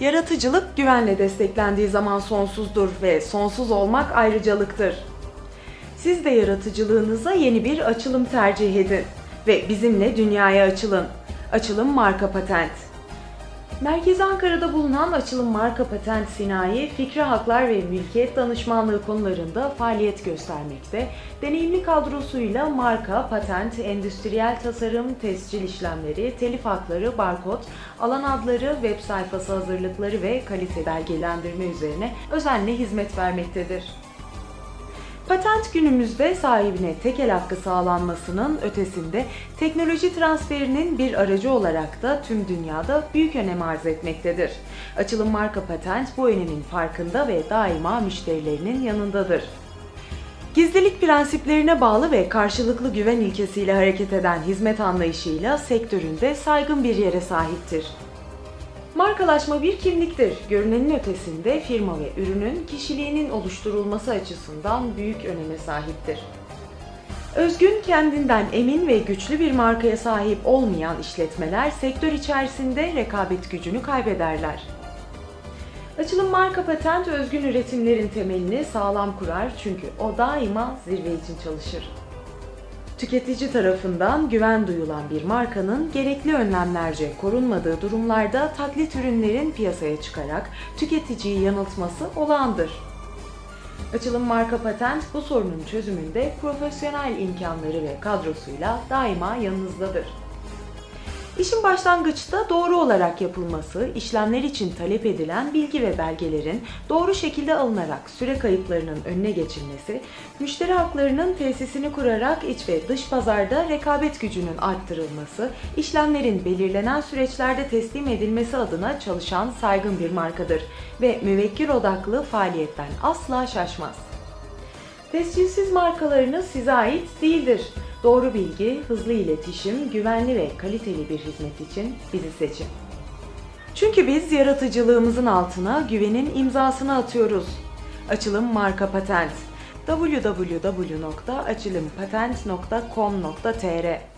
Yaratıcılık güvenle desteklendiği zaman sonsuzdur ve sonsuz olmak ayrıcalıktır. Siz de yaratıcılığınıza yeni bir açılım tercih edin ve bizimle dünyaya açılın. Açılım marka patent. Merkezi Ankara'da bulunan Açılım Marka Patent Sinayi, fikri haklar ve mülkiyet danışmanlığı konularında faaliyet göstermekte. Deneyimli kadrosuyla marka, patent, endüstriyel tasarım, tescil işlemleri, telif hakları, barkod, alan adları, web sayfası hazırlıkları ve kalite belgelendirme üzerine özenle hizmet vermektedir. Patent günümüzde sahibine tekel hakkı sağlanmasının ötesinde teknoloji transferinin bir aracı olarak da tüm dünyada büyük önem arz etmektedir. Açılım marka patent bu önemin farkında ve daima müşterilerinin yanındadır. Gizlilik prensiplerine bağlı ve karşılıklı güven ilkesiyle hareket eden hizmet anlayışıyla sektöründe saygın bir yere sahiptir. Markalaşma bir kimliktir. Görünenin ötesinde firma ve ürünün kişiliğinin oluşturulması açısından büyük öneme sahiptir. Özgün, kendinden emin ve güçlü bir markaya sahip olmayan işletmeler sektör içerisinde rekabet gücünü kaybederler. Açılım marka patent özgün üretimlerin temelini sağlam kurar çünkü o daima zirve için çalışır. Tüketici tarafından güven duyulan bir markanın gerekli önlemlerce korunmadığı durumlarda taklit ürünlerin piyasaya çıkarak tüketiciyi yanıltması olağandır. Açılım marka patent bu sorunun çözümünde profesyonel imkanları ve kadrosuyla daima yanınızdadır. İşin başlangıçta doğru olarak yapılması, işlemler için talep edilen bilgi ve belgelerin doğru şekilde alınarak süre kayıplarının önüne geçilmesi, müşteri haklarının tesisini kurarak iç ve dış pazarda rekabet gücünün arttırılması, işlemlerin belirlenen süreçlerde teslim edilmesi adına çalışan saygın bir markadır ve müvekkil odaklı faaliyetten asla şaşmaz. Tescilsiz markalarınız size ait değildir. Doğru bilgi, hızlı iletişim, güvenli ve kaliteli bir hizmet için bizi seçin. Çünkü biz yaratıcılığımızın altına güvenin imzasını atıyoruz. Açılım marka patent www.açılımpatent.com.tr